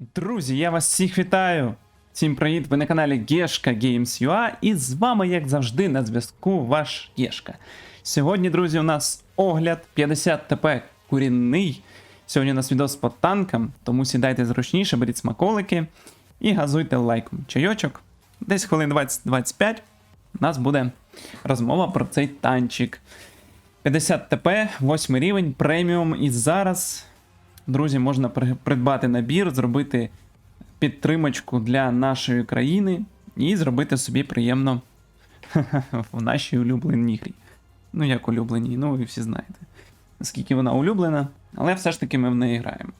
Друзі, я вас всіх вітаю! Всім привіт! Ви на каналі Гешка Games.ua і з вами, як завжди, на зв'язку ваш Гешка. Сьогодні, друзі, у нас огляд 50 ТП курінний. Сьогодні у нас відос по танкам, тому сідайте зручніше, беріть смаколики і газуйте лайком. Чайочок. Десь хвилин 20-25 у нас буде розмова про цей танчик. 50 ТП, 8 рівень, преміум. І зараз Друзі, можна придбати набір, зробити підтримочку для нашої країни і зробити собі приємно в нашій улюбленій грі. Ну, як улюбленій, ну ви всі знаєте, наскільки вона улюблена, але все ж таки ми в неї граємо.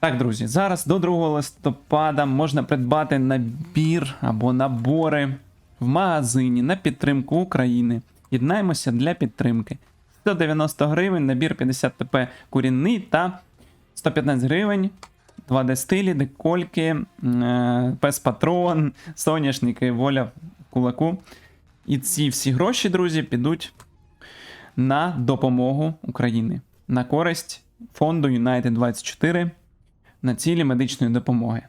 Так, друзі, зараз до 2 листопада можна придбати набір або набори в магазині на підтримку України. Єднаємося для підтримки. 190 гривень, набір 50 ТП курінний та 115 гривень, 2D стилі, декольки, е, пес патрон, соняшники, воля в кулаку. І ці всі гроші, друзі, підуть на допомогу Україні, на користь фонду United 24 на цілі медичної допомоги.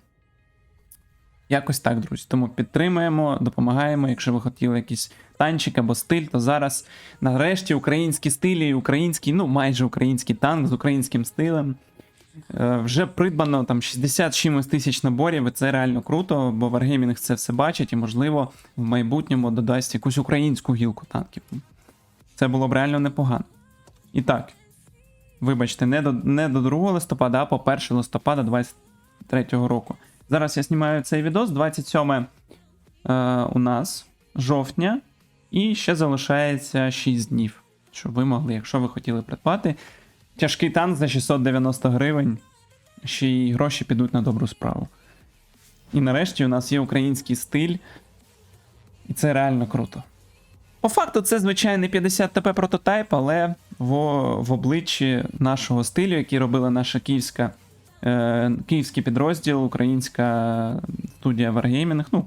Якось так, друзі. Тому підтримуємо, допомагаємо. Якщо ви хотіли якийсь танчик або стиль, то зараз нарешті українські стилі, український, ну майже український танк з українським стилем. Е, Вже придбано там 60 чимось тисяч наборів, і це реально круто, бо Wargaming це все бачить і, можливо, в майбутньому додасть якусь українську гілку танків. Це було б реально непогано. І так, вибачте, не до, не до 2 листопада, а по 1 листопада 23 року. Зараз я знімаю цей відос 27 е, у нас жовтня, і ще залишається 6 днів, щоб ви могли, якщо ви хотіли придбати. Тяжкий танк за 690 гривень, ще й гроші підуть на добру справу. І нарешті у нас є український стиль, і це реально круто. По факту, це звичайний 50 ТП прототайп, але в, в обличчі нашого стилю, який робила наша київська, е, київський підрозділ, українська студія Wargaming. Ну,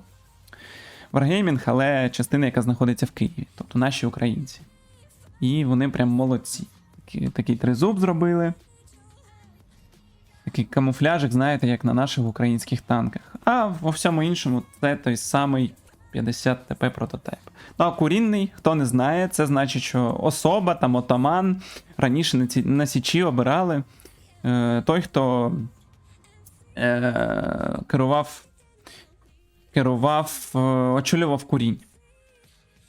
Wargaming, але частина, яка знаходиться в Києві, тобто наші українці. І вони прям молодці. Такий, тризуб зробили. Такий камуфляжик, знаєте, як на наших українських танках. А во всьому іншому це той самий 50 ТП прототип. Ну а курінний, хто не знає, це значить, що особа там отаман раніше на, ці, на Січі обирали е, той, хто е, керував, керував, е, очолював курінь.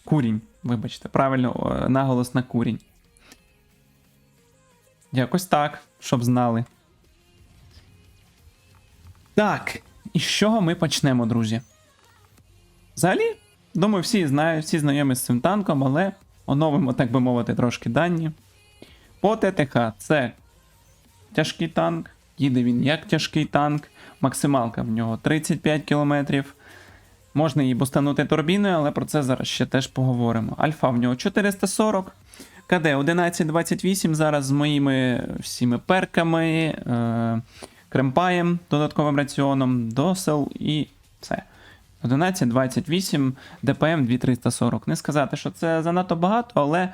Курінь, вибачте, правильно, е, наголос на курінь. Якось так, щоб знали. Так, і з чого ми почнемо, друзі? Взагалі, думаю, всі знають, всі знайомі з цим танком, але оновимо, так би мовити, трошки дані. По ТТХ це тяжкий танк, їде він як тяжкий танк, максималка в нього 35 км. Можна її бустанути турбіною, але про це зараз ще теж поговоримо. Альфа в нього 440. КД 1128 зараз з моїми всіми перками, е, кремпаєм, додатковим раціоном, досел і все. 1128 ДПМ 2340. Не сказати, що це занадто багато, але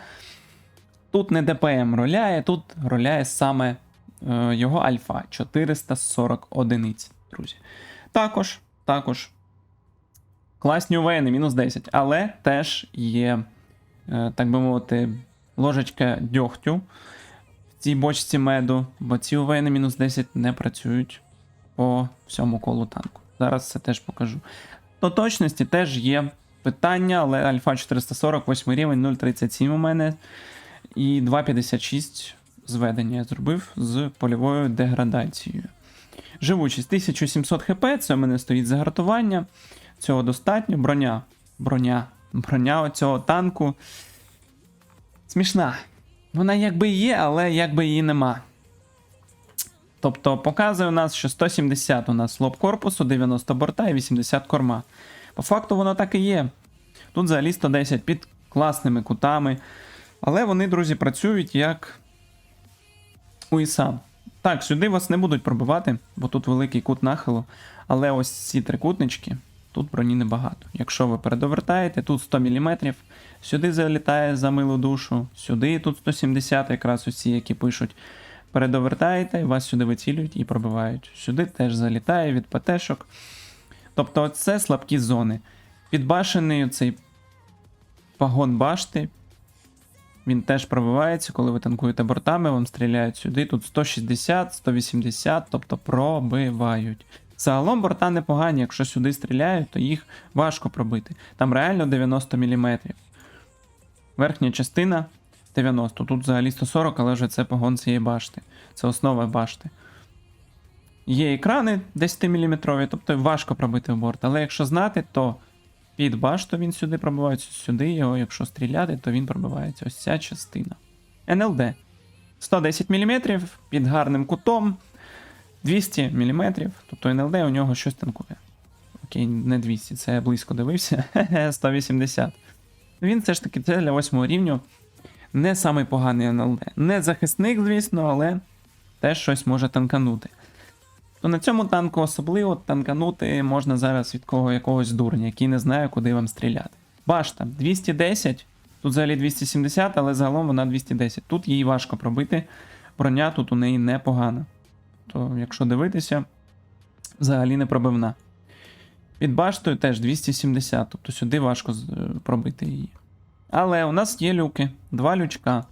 тут не ДПМ роляє, тут роляє саме е, його альфа 440 одиниць, друзі. Також, також класні УВН, мінус 10, але теж є, е, так би мовити, ложечка дьогтю в цій бочці меду, бо ці УВН мінус 10 не працюють по всьому колу танку. Зараз це теж покажу. До точності теж є питання, але Альфа 440, 8 рівень, 0,37 у мене. І 2,56 зведення я зробив з польовою деградацією. Живучість 1700 хп, це у мене стоїть загартування. Цього достатньо. Броня. Броня. Броня оцього танку. Смішна. Вона якби є, але якби її нема. Тобто показує у нас, що 170 у нас лоб корпусу, 90 борта і 80 корма. По факту воно так і є. Тут взагалі 110 під класними кутами. Але вони, друзі, працюють як у ІСА. Так, сюди вас не будуть пробивати, бо тут великий кут нахилу. Але ось ці трикутнички, тут броні небагато. Якщо ви передовертаєте, тут 100 мм, сюди залітає за милу душу, сюди тут 170, якраз усі, які пишуть. передовертаєте, вас сюди вицілюють і пробивають. Сюди теж залітає від ПТшок. Тобто, це слабкі зони. Підбашений цей пагон башти. Він теж пробивається, коли ви танкуєте бортами, вам стріляють сюди. Тут 160, 180, тобто пробивають. Загалом борта непогані, якщо сюди стріляють, то їх важко пробити. Там реально 90 мм. Верхня частина 90. Тут взагалі 140, але вже це погон цієї башти. Це основа башти. Є екрани 10-мм, тобто важко пробити в борт. Але якщо знати, то під башту він сюди пробивається, сюди його, якщо стріляти, то він пробивається. Ось ця частина. НЛД 110 мм під гарним кутом. 200 мм, тобто НЛД у нього щось танкує. Окей, не 200, це я близько дивився. 180. Він все ж таки це для 8 рівню. Не самий поганий НЛД. Не захисник, звісно, але теж щось може танканути. То на цьому танку особливо танканути можна зараз від кого якогось дурня, який не знає, куди вам стріляти. Башта 210, тут взагалі 270, але загалом вона 210. Тут їй важко пробити. Броня тут у неї непогана. То, якщо дивитися, взагалі не пробивна. Під баштою теж 270, тобто сюди важко е, пробити її. Але у нас є люки, два лючка.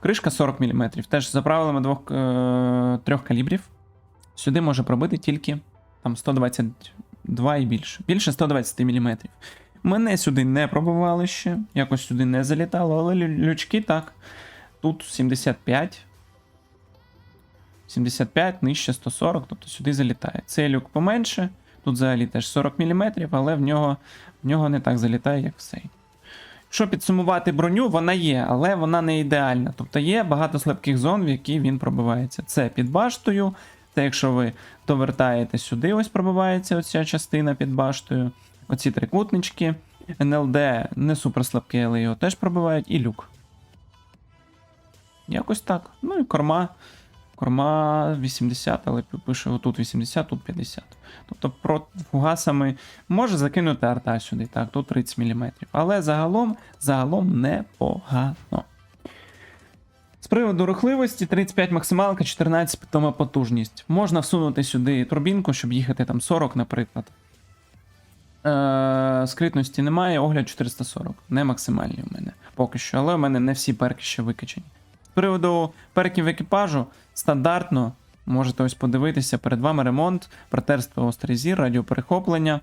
Кришка 40 мм. Теж за правилами двох, е, трьох калібрів. Сюди може пробити тільки там 122 і більше. Більше 120 мм. Мене сюди не пробивали ще, якось сюди не залітало, але лючки так. Тут 75. 75, нижче 140, тобто сюди залітає. Цей люк поменше, тут взагалі теж 40 мм, але в нього, в нього не так залітає, як в цей. Якщо підсумувати броню, вона є, але вона не ідеальна. Тобто є багато слабких зон, в які він пробивається. Це під баштою, це якщо ви довертаєте сюди, ось пробивається оця частина під баштою. Оці трикутнички. НЛД не супер слабкий, але його теж пробивають, і люк. Якось так. Ну і корма. Корма 80, але пише отут 80, тут 50. Тобто про фугасами може закинути арта сюди, так, тут 30 мм. Але загалом, загалом непогано. З приводу рухливості 35 максималка, 14 питома потужність. Можна всунути сюди турбінку, щоб їхати там 40, наприклад. Е, скритності немає, огляд 440. Не максимальний у мене поки що, але у мене не всі перки ще викачені. З приводу перків екіпажу, стандартно можете ось подивитися, перед вами ремонт, братерство острий зір, радіоперехоплення.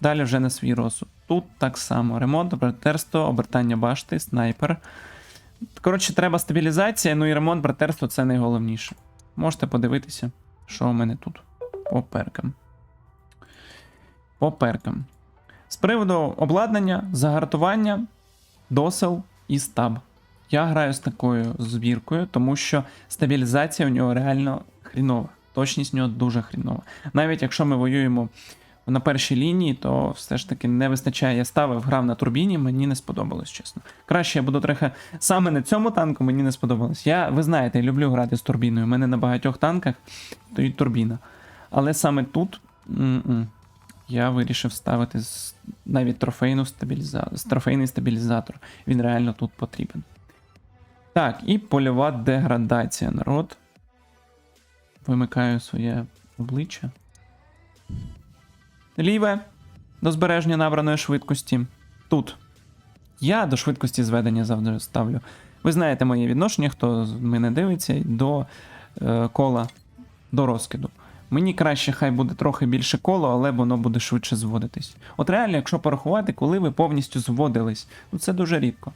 Далі вже на свій розсуд. Тут так само: ремонт, братерство, обертання башти, снайпер. Коротше, треба стабілізація, ну і ремонт, братерство це найголовніше. Можете подивитися, що у мене тут по перкам. По перкам. З приводу обладнання, загартування, досел і стаб. Я граю з такою збіркою, тому що стабілізація у нього реально хрінова. Точність у нього дуже хрінова. Навіть якщо ми воюємо на першій лінії, то все ж таки не вистачає. Я ставив, грав на турбіні, мені не сподобалось, чесно. Краще я буду трохи. Саме на цьому танку мені не сподобалось. Я, ви знаєте, я люблю грати з турбіною. У мене на багатьох танках стоїть турбіна. Але саме тут м-м, я вирішив ставити навіть трофейну стабіліза... трофейний стабілізатор. Він реально тут потрібен. Так, і польова деградація, народ. Вимикаю своє обличчя. Ліве до збереження набраної швидкості. Тут. Я до швидкості зведення завжди ставлю. Ви знаєте моє відношення, хто мене дивиться, до е, кола до розкиду. Мені краще, хай буде трохи більше коло, але воно буде швидше зводитись. От реально, якщо порахувати, коли ви повністю зводились, ну це дуже рідко.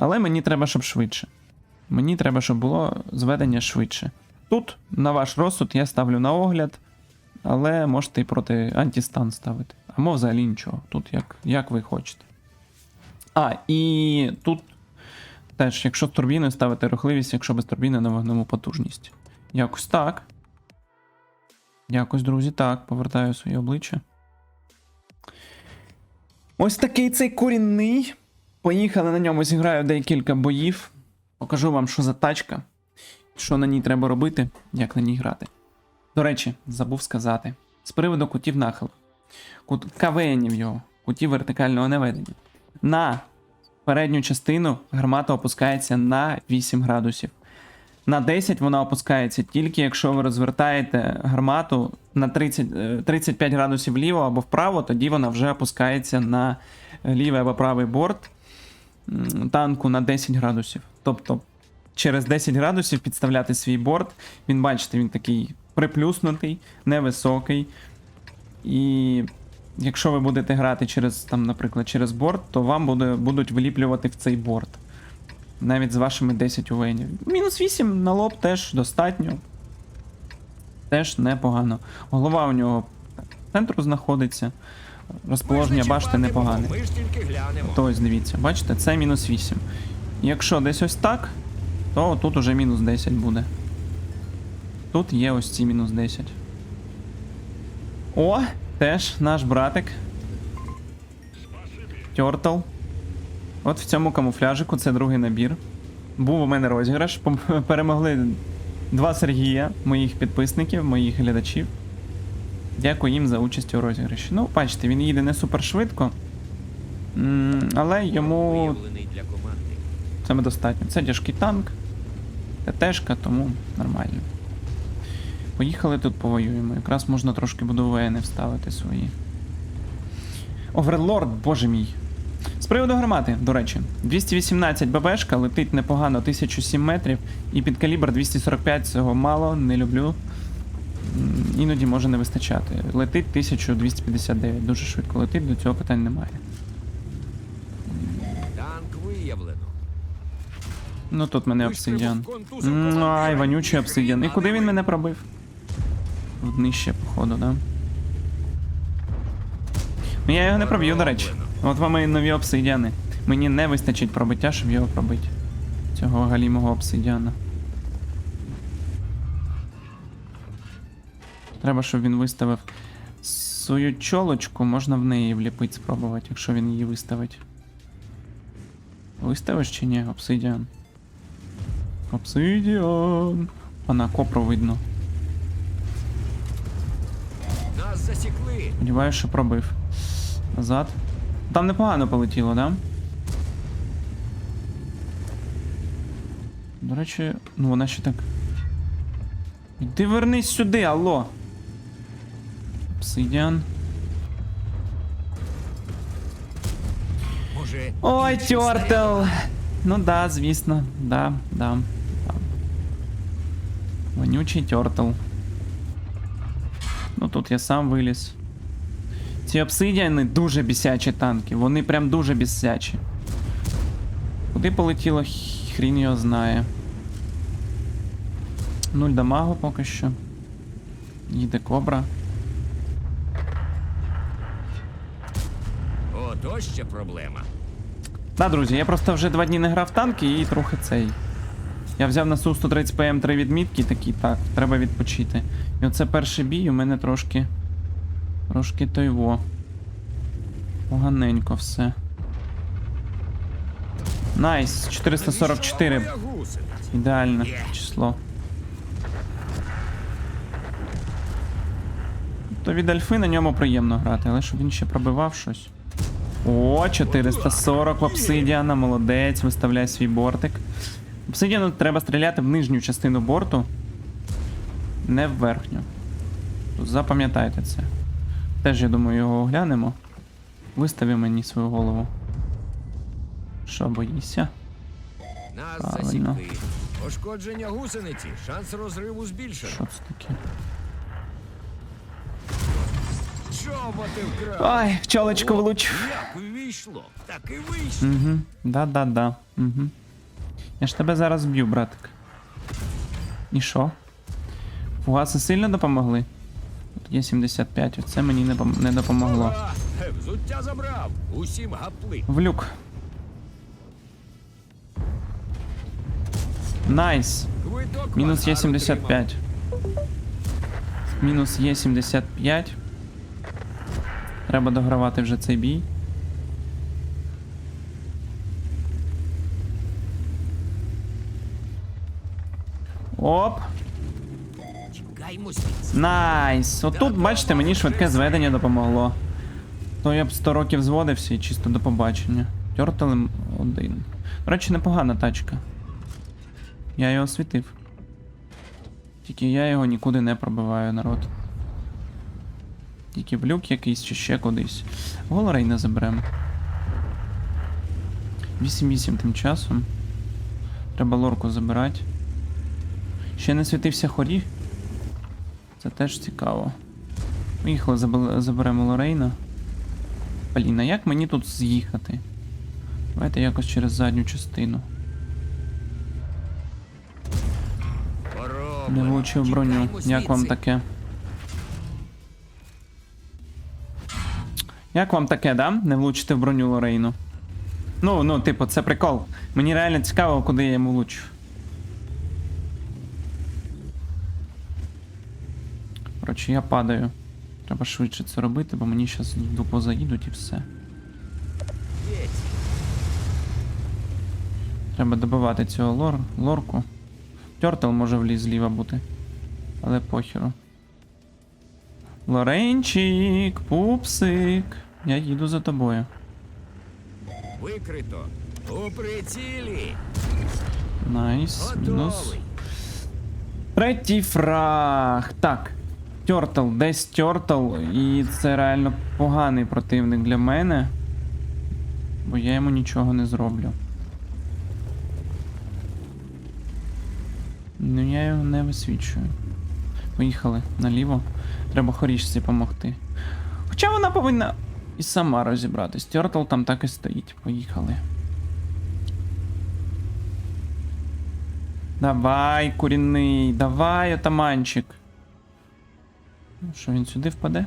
Але мені треба, щоб швидше. Мені треба, щоб було зведення швидше. Тут, на ваш розсуд, я ставлю на огляд, але можете і проти антистан ставити. Або взагалі нічого. Тут як, як ви хочете. А, і тут теж, якщо з турбіною ставити рухливість, якщо без турбіни на вогневу потужність. Якось так. Якось, друзі, так, повертаю своє обличчя. Ось такий цей корінний. Поїхали на ньому, зіграю декілька боїв. Покажу вам, що за тачка, що на ній треба робити, як на ній грати. До речі, забув сказати. З приводу кутів нахилу. Кут КВНів його, кутів вертикального наведення. На передню частину гармата опускається на 8 градусів. На 10 вона опускається тільки якщо ви розвертаєте гармату на 30, е, 35 градусів вліво або вправо, тоді вона вже опускається на лівий або правий борт танку на 10 градусів. Тобто через 10 градусів підставляти свій борт. Він, бачите, він такий приплюснутий, невисокий. І якщо ви будете грати через, там, наприклад, через борт, то вам буде, будуть виліплювати в цей борт. Навіть з вашими 10 увенів. Мінус 8 на лоб теж достатньо. Теж непогано. Голова у нього в центру знаходиться. Розположення башти непогане. То ось дивіться, бачите, це мінус 8. Якщо десь ось так, то тут уже мінус 10 буде. Тут є ось ці мінус 10. О, теж наш братик. Тьортл. От в цьому камуфляжику це другий набір. Був у мене розіграш. Перемогли два Сергія, моїх підписників, моїх глядачів. Дякую їм за участь у розіграші. Ну, бачите, він їде не супер швидко. Але йому саме достатньо. Це тяжкий танк, ТТшка, тому нормально. Поїхали тут повоюємо. Якраз можна трошки буду ВН вставити свої. Оверлорд, боже мій. З приводу гармати, до речі, 218 ББшка, летить непогано 1007 метрів, і під калібр 245 цього мало, не люблю. Іноді може не вистачати. Летить 1259, дуже швидко летить, до цього питань немає. Танк виявлено. Ну тут мене обсидіан. Контузом Ай, вонючий обсидіан. І куди він мене пробив? В днище, походу, да? Ну я його не проб'ю, до речі. От вам і нові обсидіани. Мені не вистачить пробиття, щоб його пробити. Цього галімого обсидіана. Треба, щоб він виставив свою чолочку, можна в неї вліпити спробувати, якщо він її виставить. Виставиш чи ні, обсидіан? Обсидіан. А на копру видно. Нас засікли. Сподіваюсь, що пробив. Назад. Там непогано полетіло, да? До речі, ну вона ще так. Іди вернись сюди, алло. Обсидіан. Може. Ой, інші Тьортл! Ну да, звісно. Да, да. да. Вонючий Тьортл. Ну тут я сам виліз. Ці обсидіани дуже бісячі танки. Вони прям дуже бісячі. Куди полетіло, Х- хрін його знає. Нуль дамагу поки що. Їде кобра. Ось ще проблема. Да, друзі, я просто вже два дні не грав танки і трохи цей. Я взяв на Су-130 ПМ3 відмітки і такий, так, треба відпочити. І оце перший бій у мене трошки. Трошки тойво. Поганенько все. Найс, 444. Навіщо моя гусениця? Ідеальне число. То від альфи на ньому приємно грати, але щоб він ще пробивав щось. О, 440 в обсидіана, молодець, виставляй свій бортик. Обсидіану треба стріляти в нижню частину борту, не в верхню. Запам'ятайте це. Теж, я думаю, його оглянемо. Вистави мені свою голову. Що боїшся? Нас засікли. Пошкодження гусениці. Шанс розриву збільшено. Що це таке? Чоботи вкрав. Ай, в чолочку влучив. Як вийшло, так і вийшло. Угу. Да-да-да. Угу. Я ж тебе зараз б'ю, братик. І що? Фугаси сильно допомогли? Тут є 75, оце мені не, пом- не допомогло. Ура! Взуття забрав. Усім гапли. В люк. Найс. Квиток Мінус Є75. Мінус є 75. Треба догравати вже цей бій. Оп. Найс. Отут, бачите, мені швидке зведення допомогло. То я б 100 років зводився і чисто до побачення. Тьортелем один. До речі, непогана тачка. Я його освітив. Тільки я його нікуди не пробиваю, народ. Тільки в люк якийсь чи ще кудись. Голорей не заберемо. 8-8 тим часом. Треба лорку забирати. Ще не світився хорі. Це теж цікаво. Поїхали, заб- заберемо Лорейна. Блін, а як мені тут з'їхати? Давайте якось через задню частину. Не влучив броню. Як вам таке? Як вам таке, да? Не влучити в броню Лорейну? Ну, ну, типу, це прикол. Мені реально цікаво, куди я йому влучу. Коротше, я падаю. Треба швидше це робити, бо мені зараз дупо заїдуть і все. Треба добивати цього лор, лорку. Тьортел може вліз зліва бути. Але похеру. Лоренчик, пупсик. Я їду за тобою. Викрито. У прицілі. Найс. Мінус. Третій фраг. Так. Тьортл, десь Тьортл. І це реально поганий противник для мене. Бо я йому нічого не зроблю. Ну я його не висвічую. Поїхали наліво. Треба хорішці допомогти. Хоча вона повинна і сама розібратись. Тьортл там так і стоїть. Поїхали. Давай, курінний, давай, отаманчик. Ну, Що він сюди впаде?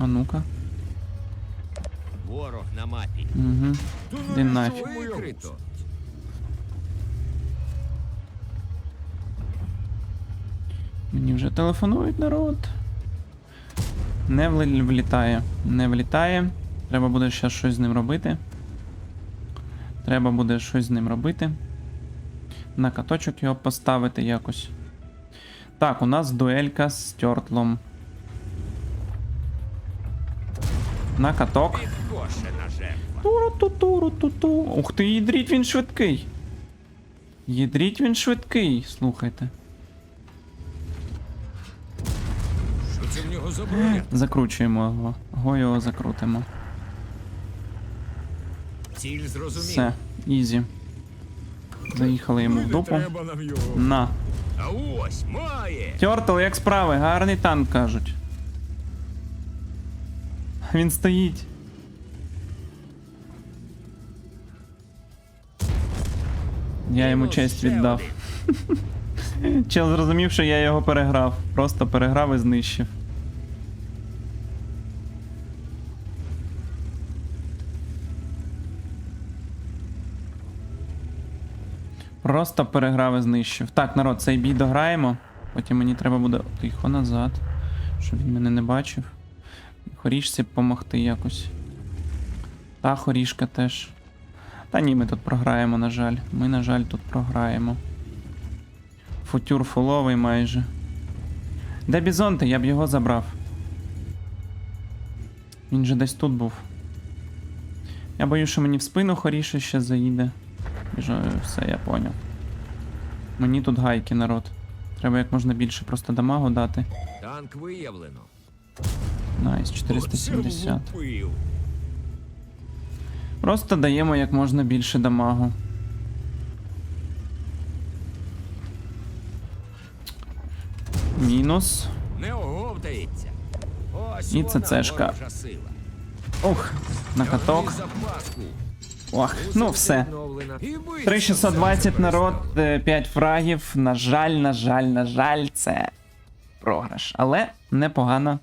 А ну-ка. Ворог на мапі. Угу. Іди нафіг. Мені вже телефонують народ. Не влітає. Не влітає. Треба буде ще щось з ним робити. Треба буде щось з ним робити. На каточок його поставити якось. Так, у нас дуелька з тьортлом. На каток. Туру-ту-туру-ту-ту. Ух ти, їдріть він швидкий. Їдріть він швидкий, слухайте. Закручуємо його. Го його закрутимо. Ціль зрозуміла. Все, ізі. Заїхали йому в дупу. На. А ось має. Тьортл, як справи? Гарний танк кажуть. Він стоїть. Я йому честь віддав. Чел зрозумів, що я його переграв. Просто переграв і знищив. Просто переграв і знищив. Так, народ, цей бій дограємо. Потім мені треба буде тихо назад, щоб він мене не бачив. Хорішці помогти якось. Та хорішка теж. Та ні, ми тут програємо, на жаль. Ми, на жаль, тут програємо. Футюр фуловий майже. Де Бізонти? Я б його забрав. Він же десь тут був. Я боюсь, що мені в спину хоріше ще заїде. Все, я поняв. Мені тут гайки, народ. Треба як можна більше просто дамагу дати. Танк виявлено. Найс, 470. Просто даємо як можна більше дамагу. Мінус. Не оговтається. Ось І ворожа сила. Ух, на каток. Ох, ну все. Відновлена. І бийся, 3620 народ, 5 фрагів. На жаль, на жаль, на жаль, це програш. Але непогано.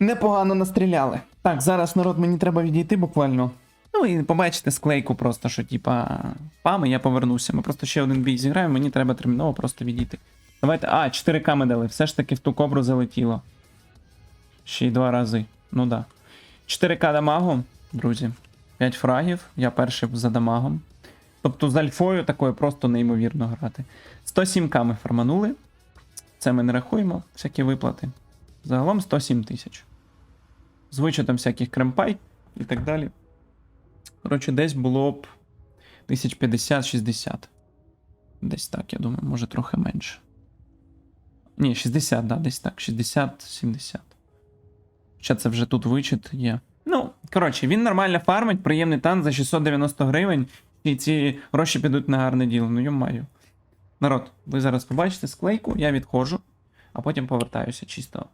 Непогано настріляли. Так, зараз народ мені треба відійти буквально. Ну і побачите склейку просто, що типа пами, я повернуся. Ми просто ще один бій зіграємо, мені треба терміново просто відійти. Давайте. А, 4К ми дали. Все ж таки в ту кобру залетіло. Ще й два рази. Ну да. 4К дамагу, друзі. 5 фрагів, я перший за дамагом. Тобто з альфою такою просто неймовірно грати. 107к ми фарманули. Це ми не рахуємо, всякі виплати. Загалом 107 тисяч. З вичетом всяких кремпай і так далі. Коротше, десь було б 1050-60. Десь так, я думаю, може трохи менше. Ні, 60, да, десь так, 60-70. Хоча це вже тут вичит є. Коротше, він нормально фармить, приємний танк за 690 гривень, і ці гроші підуть на гарне діло. Ну, йомаю. Народ, ви зараз побачите склейку, я відходжу, а потім повертаюся чисто.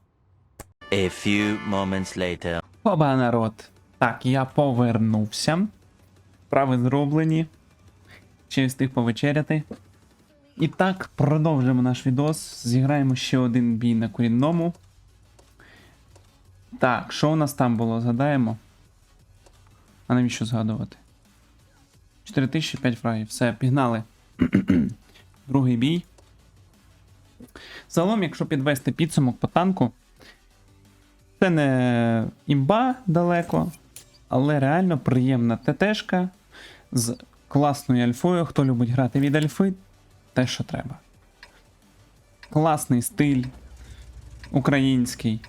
A few moments later. Оба, народ. Так, я повернувся. Справи зроблені. Ще встиг повечеряти. І так, продовжимо наш відос. Зіграємо ще один бій на корінному. Так, що у нас там було? Згадаємо. А навіщо згадувати? 4005 фрагів. Все, пігнали. Другий бій. Загалом, якщо підвести підсумок по танку, це не імба далеко, але реально приємна ТТшка з класною альфою. Хто любить грати від альфи, те, що треба. Класний стиль, український.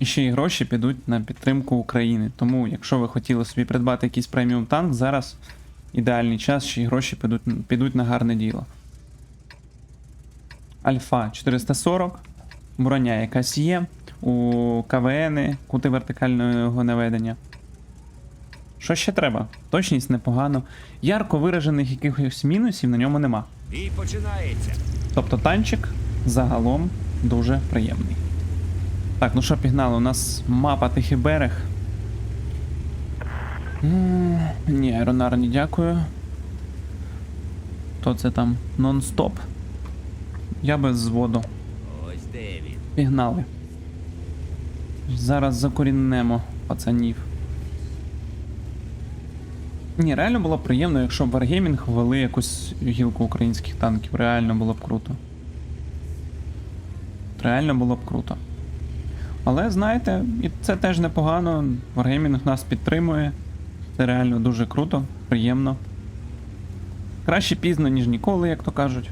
І ще й гроші підуть на підтримку України. Тому, якщо ви хотіли собі придбати якийсь преміум танк, зараз ідеальний час, ще й гроші підуть, підуть на гарне діло. Альфа 440, броня якась є, у КВН, кути вертикального наведення. Що ще треба? Точність непогано. Ярко виражених якихось мінусів на ньому нема. Бій починається. Тобто танчик загалом дуже приємний. Так, ну що, пігнали, у нас мапа Тихий берег. М, Ні, Аеронар, не дякую. То це там нон-стоп. Я без зводу. Пігнали. Зараз закоріннемо пацанів. Ні, реально було б приємно, якщо б Wargaming ввели якусь гілку українських танків. Реально було б круто. Реально було б круто. Але знаєте, і це теж непогано. Wargaming нас підтримує. Це реально дуже круто, приємно. Краще пізно, ніж ніколи, як то кажуть.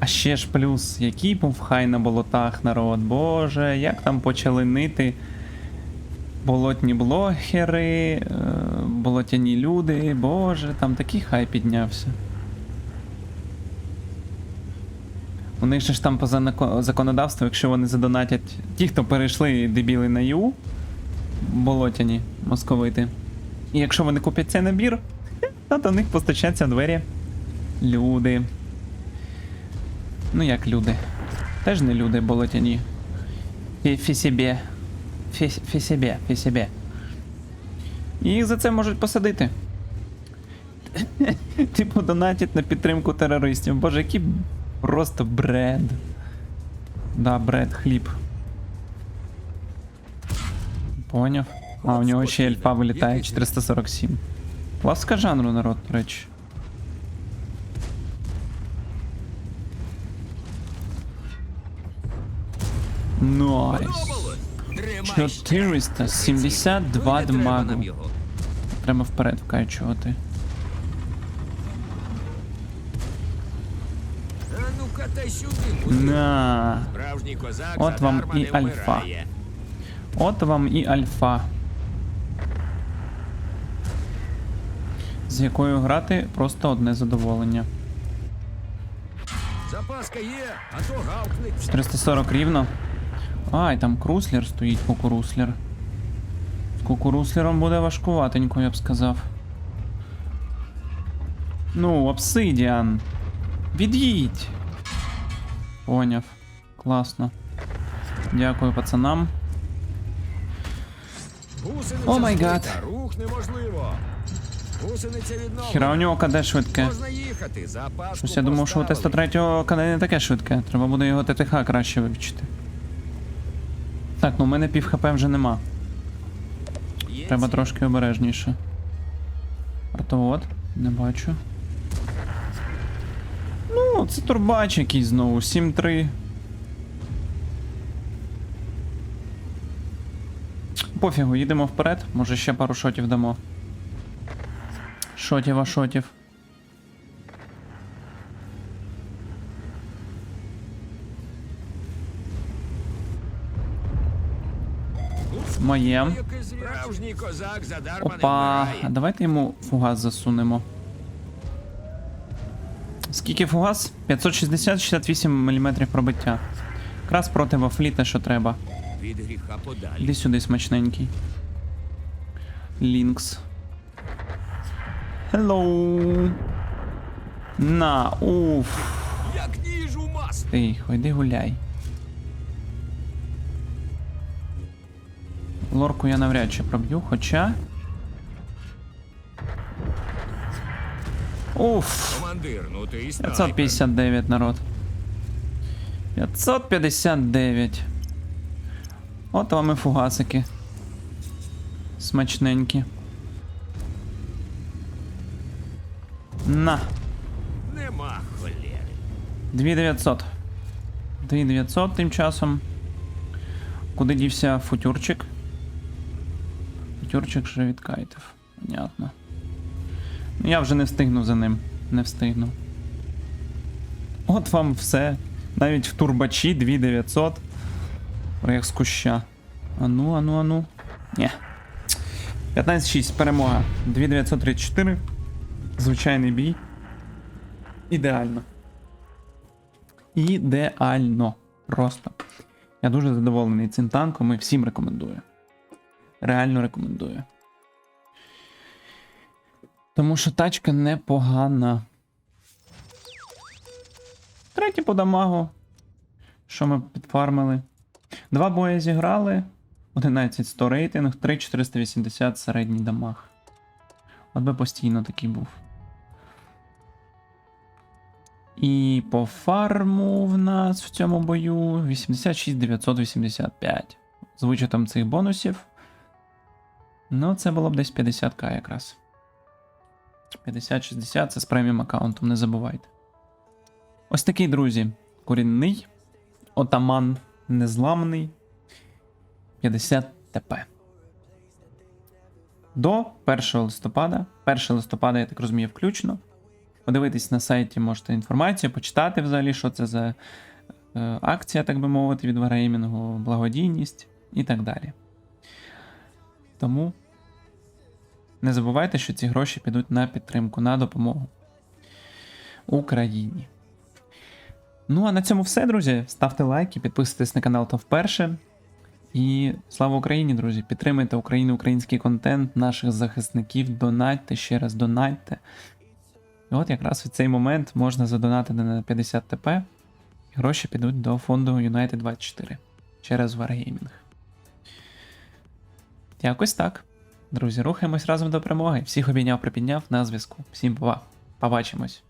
А ще ж плюс, який був хай на болотах народ, боже, як там почали нити болотні блогери, е, болотяні люди, боже, там такий хай піднявся. У них же ж там по законодавству, якщо вони задонатять ті, хто перейшли дебіли на ю, болотяні московити. І якщо вони куплять цей набір, то до них постачаться двері. Люди. Ну як люди. Теж не люди болотяні. Фі- Фісібє. Фі- Фісібє, фісібє. І за це можуть посадити. Типу донатять на підтримку терористів. Боже, який просто бред. Да, бред, хліб. Поняв. А, у нього ще ельфа вилітає 447. Класка жанру, народ, до речі. Найс. Подобалось? Тримай. 472 Не треба нам дамагу. його. Прямо вперед вкачувати. На. От вам і альфа. От вам і альфа. З якою грати просто одне задоволення. Запаска є, а то гавкне. 440 рівно. Ай, там круслер стоїть, кукуруслер. З кукуруслером буде важкуватенько, я б сказав. Ну, обсидіан. Від'їдь. Поняв. Класно. Дякую пацанам. О май гад. Рух неможливо. Гусениця відновлена. Хіра у нього КД швидке. Можна їхати, Щось я думав, що у поставили. Т-103 КД не таке швидке. Треба буде його ТТХ краще вивчити. Так, ну у мене пів ХП вже нема. Треба трошки обережніше. Артовод, не бачу. Ну, це турбач якийсь знову. 7-3. Пофігу, їдемо вперед. Може ще пару шотів дамо. Шотів, а шотів. Моє. Опа, давайте йому фугас засунемо. Скільки фугас? 560-68 мм пробиття. Якраз проти вафліта, що треба. Від гріха подалі. Іди сюди, смачненький. Лінкс. Hello. На, уф. Як ніж у маслі. Тихо, йди гуляй. Лорку я навряд чи проб'ю, хоча. Уф. Командир, ну ти і снайпер. 559 народ. 559. От вам і фугасики. Смачненькі. На. Нема холєри. 2900. 2900 тим часом. Куди дівся футюрчик? Футюрчик вже відкайтив. Понятно. Я вже не встигну за ним. Не встигну. От вам все. Навіть в турбачі 2900. Проєкт з куща. Ану, ану, ану. Ні. 15-6, перемога. 2934. Звичайний бій. Ідеально. Ідеально. Просто. Я дуже задоволений цим танком і всім рекомендую. Реально рекомендую. Тому що тачка непогана. Третій по дамагу. Що ми підфармили? Два бої зіграли. 11-100 рейтинг, 3-480 середній дамаг. От би постійно такий був. І по фарму в нас в цьому бою 86 985. З вичетом цих бонусів. Ну, це було б десь 50к якраз. 50-60 це з преміум аккаунтом, не забувайте. Ось такий, друзі, корінний, отаман незламний. 50 ТП. До 1 листопада. 1 листопада, я так розумію, включно. Подивитись на сайті можете інформацію, почитати взагалі, що це за е, акція, так би мовити, від Wargaming, благодійність і так далі. Тому не забувайте, що ці гроші підуть на підтримку, на допомогу Україні. Ну, а на цьому все, друзі. Ставте лайки, підписуйтесь на канал то вперше. І слава Україні, друзі! Підтримуйте Україну, український контент, наших захисників, донатьте, ще раз донатьте. І от якраз в цей момент можна задонатити на 50 ТП, гроші підуть до фонду United 24 через Wargaming. Якось так. Друзі, рухаємось разом до перемоги. Всіх обійняв, припідняв на зв'язку. Всім па. Побачимось.